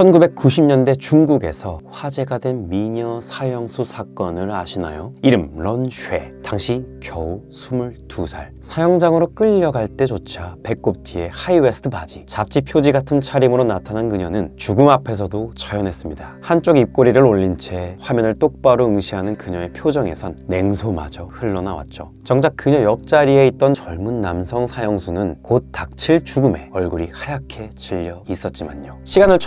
1990년대 중국에서 화제가 된 미녀 사형수 사건을 아시나요? 이름 런쉐. 당시 겨우 22살. 사형장으로 끌려갈 때조차 배꼽 뒤에 하이웨스트 바지, 잡지 표지 같은 차림으로 나타난 그녀는 죽음 앞에서도 처연했습니다. 한쪽 입꼬리를 올린 채 화면을 똑바로 응시하는 그녀의 표정에선 냉소마저 흘러나왔죠. 정작 그녀 옆자리에 있던 젊은 남성 사형수는 곧 닥칠 죽음에 얼굴이 하얗게 질려 있었지만요. 시간을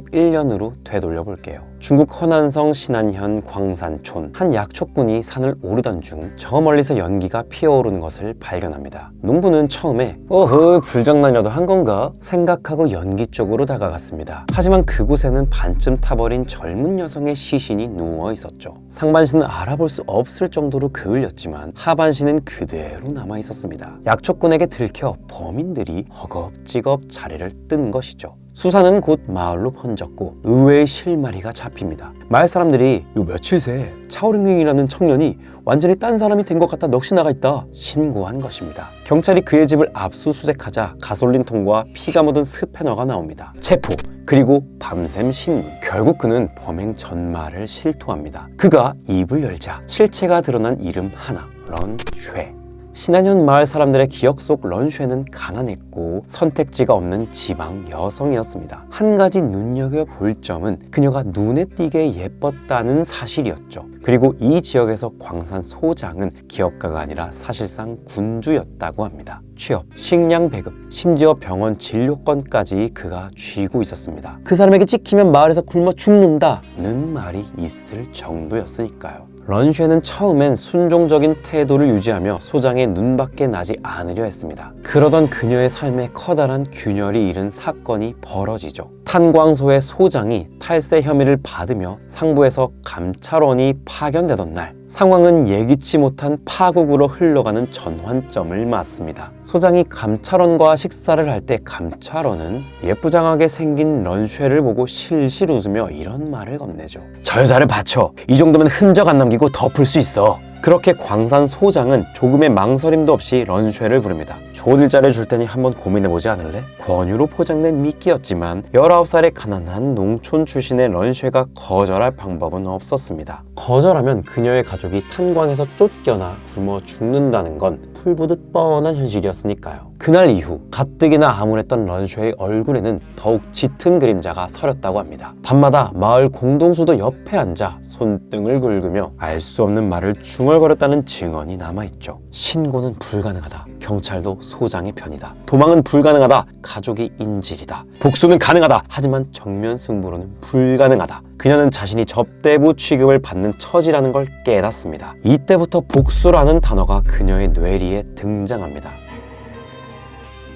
1991년으로 되돌려 볼게요. 중국 허난성 신안현 광산촌 한 약초꾼이 산을 오르던 중 저 멀리서 연기가 피어오르는 것을 발견합니다. 농부는 처음에 어허 불장난이라도 한 건가 생각하고 연기 쪽으로 다가갔습니다. 하지만 그곳에는 반쯤 타버린 젊은 여성의 시신이 누워 있었죠. 상반신은 알아볼 수 없을 정도로 그을렸지만 하반신은 그대로 남아 있었습니다. 약초꾼에게 들켜 범인들이 허겁지겁 자리를 뜬 것이죠. 수사는 곧 마을로 번졌고 의외의 실마리가 잡힙니다. 마을 사람들이 요 며칠 새 차오링링이라는 청년이 완전히 딴 사람이 된 것 같다 넋이 나가 있다 신고한 것입니다. 경찰이 그의 집을 압수수색하자 가솔린통과 피가 묻은 스패너가 나옵니다. 체포 그리고 밤샘 신문 결국 그는 범행 전말을 실토합니다. 그가 입을 열자 실체가 드러난 이름 하나 런쉐 신한현 마을 사람들의 기억 속 런쉐는 가난했고 선택지가 없는 지방 여성이었습니다. 한 가지 눈여겨볼 점은 그녀가 눈에 띄게 예뻤다는 사실이었죠. 그리고 이 지역에서 광산 소장은 기업가가 아니라 사실상 군주였다고 합니다. 취업, 식량 배급, 심지어 병원 진료권까지 그가 쥐고 있었습니다. 그 사람에게 찍히면 마을에서 굶어 죽는다는 말이 있을 정도였으니까요. 런쉐는 처음엔 순종적인 태도를 유지하며 소장의 눈밖에 나지 않으려 했습니다. 그러던 그녀의 삶에 커다란 균열이 일은 사건이 벌어지죠. 탄광소의 소장이 탈세 혐의를 받으며 상부에서 감찰원이 파견되던 날 상황은 예기치 못한 파국으로 흘러가는 전환점을 맞습니다. 소장이 감찰원과 식사를 할 때 감찰원은 예쁘장하게 생긴 런쉐를 보고 실실 웃으며 이런 말을 건네죠. 저 여자를 받쳐. 이 정도면 흔적 안 남기고 덮을 수 있어. 그렇게 광산 소장은 조금의 망설임도 없이 런쉐를 부릅니다. 좋은 일자리를 줄 테니 한번 고민해보지 않을래? 권유로 포장된 미끼였지만 19살의 가난한 농촌 출신의 런쉐가 거절할 방법은 없었습니다. 거절하면 그녀의 가족이 탄광에서 쫓겨나 굶어 죽는다는 건 풀보듯 뻔한 현실이었으니까요. 그날 이후 가뜩이나 암울했던 런쉐의 얼굴에는 더욱 짙은 그림자가 서렸다고 합니다. 밤마다 마을 공동수도 옆에 앉아 손등을 긁으며 알 수 없는 말을 중얼거렸다는 증언이 남아있죠. 신고는 불가능하다. 경찰도 소장의 편이다. 도망은 불가능하다. 가족이 인질이다. 복수는 가능하다. 하지만 정면 승부로는 불가능하다. 그녀는 자신이 접대부 취급을 받는 처지라는 걸 깨닫습니다. 이때부터 복수라는 단어가 그녀의 뇌리에 등장합니다.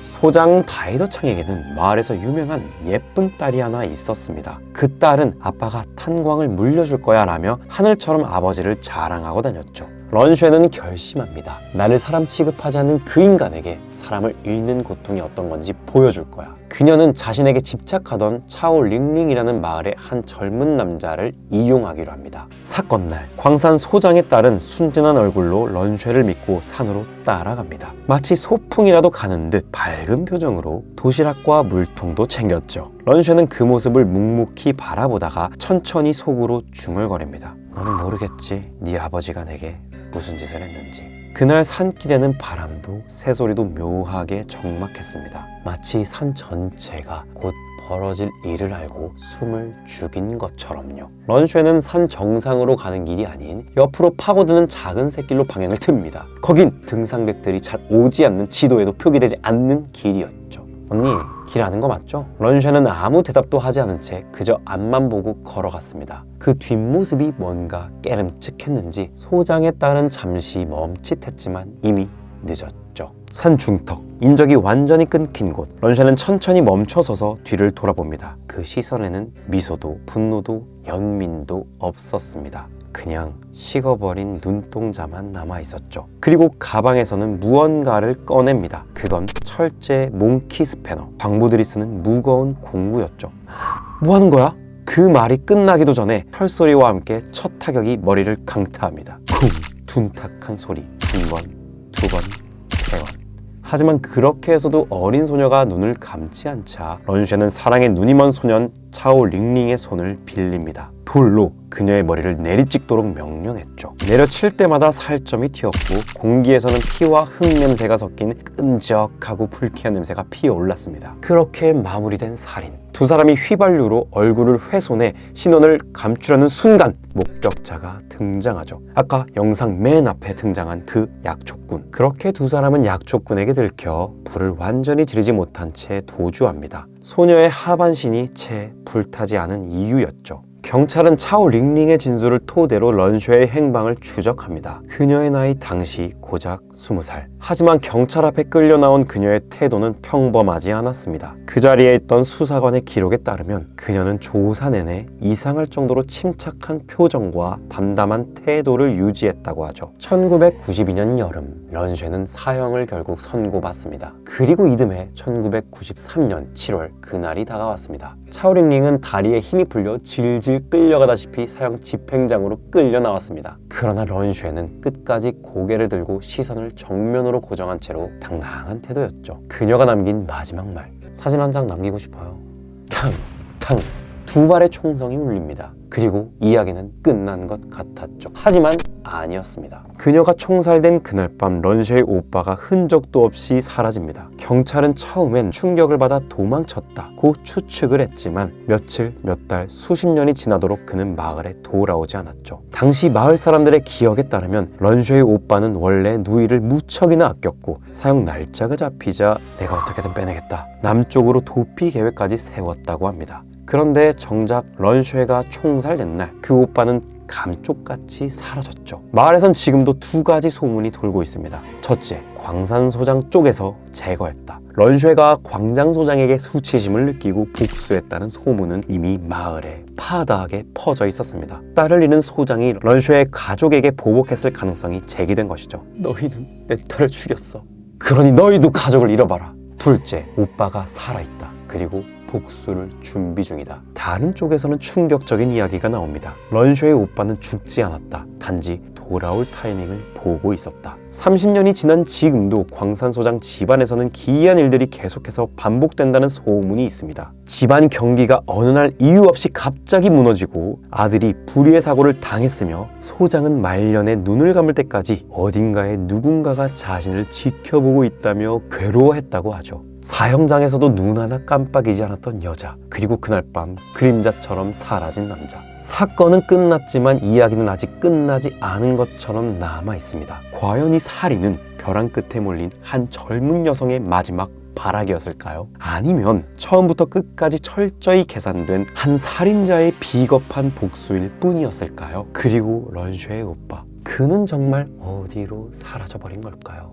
소장 다이더창에게는 마을에서 유명한 예쁜 딸이 하나 있었습니다. 그 딸은 아빠가 탄광을 물려줄 거야 라며 하늘처럼 아버지를 자랑하고 다녔죠. 런쉐는 결심합니다. 나를 사람 취급하지 않는 그 인간에게 사람을 잃는 고통이 어떤 건지 보여줄 거야. 그녀는 자신에게 집착하던 차오 링링이라는 마을의 한 젊은 남자를 이용하기로 합니다. 사건 날 광산 소장의 딸은 순진한 얼굴로 런쉐를 믿고 산으로 따라갑니다. 마치 소풍이라도 가는 듯 밝은 표정으로 도시락과 물통도 챙겼죠. 런쉐는 그 모습을 묵묵히 바라보다가 천천히 속으로 중얼거립니다. 너는 모르겠지. 네 아버지가 내게 무슨 짓을 했는지. 그날 산길에는 바람도 새소리도 묘하게 적막했습니다. 마치 산 전체가 곧 벌어질 일을 알고 숨을 죽인 것처럼요. 런쉐는 산 정상으로 가는 길이 아닌 옆으로 파고드는 작은 샛길로 방향을 틉니다. 거긴 등산객들이 잘 오지 않는 지도에도 표기되지 않는 길이었죠. 언니, 길 아는 거 맞죠? 런쉐는 아무 대답도 하지 않은 채 그저 앞만 보고 걸어갔습니다. 그 뒷모습이 뭔가 깨름칙했는지 소장의 딸은 잠시 멈칫했지만 이미 늦었죠. 산 중턱, 인적이 완전히 끊긴 곳. 런쉐는 천천히 멈춰서서 뒤를 돌아봅니다. 그 시선에는 미소도 분노도 연민도 없었습니다. 그냥 식어버린 눈동자만 남아 있었죠. 그리고 가방에서는 무언가를 꺼냅니다. 그건 철제 몽키 스패너. 광부들이 쓰는 무거운 공구였죠. 뭐 하는 거야? 그 말이 끝나기도 전에 털소리와 함께 첫 타격이 머리를 강타합니다. 쿵! 둔탁한 소리. 한 번, 두 번, 세 번. 하지만 그렇게 해서도 어린 소녀가 눈을 감지 않자 런쉐는 사랑의 눈이 먼 소년 차오 링링의 손을 빌립니다. 돌로 그녀의 머리를 내리찍도록 명령했죠. 내려칠 때마다 살점이 튀었고 공기에서는 피와 흙 냄새가 섞인 끈적하고 불쾌한 냄새가 피어올랐습니다. 그렇게 마무리된 살인. 두 사람이 휘발유로 얼굴을 훼손해 신원을 감추려는 순간 목격자가 등장하죠. 아까 영상 맨 앞에 등장한 그 약초꾼. 그렇게 두 사람은 약초꾼에게 들켜 불을 완전히 지르지 못한 채 도주합니다. 소녀의 하반신이 채 불타지 않은 이유였죠. 경찰은 차오 링링의 진술을 토대로 런쉐의 행방을 추적합니다. 그녀의 나이 당시 고작 20살. 하지만 경찰 앞에 끌려 나온 그녀의 태도는 평범하지 않았습니다. 그 자리에 있던 수사관의 기록에 따르면 그녀는 조사 내내 이상할 정도로 침착한 표정과 담담한 태도를 유지했다고 하죠. 1992년 여름, 런쉐는 사형을 결국 선고받습니다. 그리고 이듬해 1993년 7월 그날이 다가왔습니다. 차오링링은 다리에 힘이 풀려 질질 끌려가다시피 사형 집행장으로 끌려 나왔습니다. 그러나 런쉐는 끝까지 고개를 들고 시선을 정면으로 고정한 채로 당당한 태도였죠. 그녀가 남긴 마지막 말. 사진 한 장 남기고 싶어요. 탕, 탕. 두 발의 총성이 울립니다. 그리고 이야기는 끝난 것 같았죠. 하지만 아니었습니다. 그녀가 총살된 그날 밤 런쉐의 오빠가 흔적도 없이 사라집니다. 경찰은 처음엔 충격을 받아 도망쳤다고 추측을 했지만 며칠, 몇 달, 수십 년이 지나도록 그는 마을에 돌아오지 않았죠. 당시 마을 사람들의 기억에 따르면 런쉐의 오빠는 원래 누이를 무척이나 아꼈고 사형 날짜가 잡히자 내가 어떻게든 빼내겠다. 남쪽으로 도피 계획까지 세웠다고 합니다. 그런데 정작 런쉐가 총살된 날 그 오빠는 감쪽같이 사라졌죠. 마을에선 지금도 두 가지 소문이 돌고 있습니다. 첫째, 광산 소장 쪽에서 제거했다. 런쉐가 광장 소장에게 수치심을 느끼고 복수했다는 소문은 이미 마을에 파다하게 퍼져 있었습니다. 딸을 잃은 소장이 런쉐의 가족에게 보복했을 가능성이 제기된 것이죠. 너희는 내 딸을 죽였어. 그러니 너희도 가족을 잃어봐라. 둘째, 오빠가 살아있다. 그리고 복수를 준비 중이다. 다른 쪽에서는 충격적인 이야기가 나옵니다. 런쇼의 오빠는 죽지 않았다. 단지 돌아올 타이밍을 보고 있었다. 30년이 지난 지금도 광산소장 집안에서는 기이한 일들이 계속해서 반복된다는 소문이 있습니다. 집안 경기가 어느 날 이유 없이 갑자기 무너지고 아들이 불의의 사고를 당했으며 소장은 말년에 눈을 감을 때까지 어딘가에 누군가가 자신을 지켜보고 있다며 괴로워했다고 하죠. 사형장에서도 눈 하나 깜빡이지 않았던 여자, 그리고 그날 밤 그림자처럼 사라진 남자. 사건은 끝났지만 이야기는 아직 끝나지 않은 것처럼 남아 있습니다. 과연 이 살인은 벼랑 끝에 몰린 한 젊은 여성의 마지막 발악이었을까요? 아니면 처음부터 끝까지 철저히 계산된 한 살인자의 비겁한 복수일 뿐이었을까요? 그리고 런쉐의 오빠, 그는 정말 어디로 사라져버린 걸까요?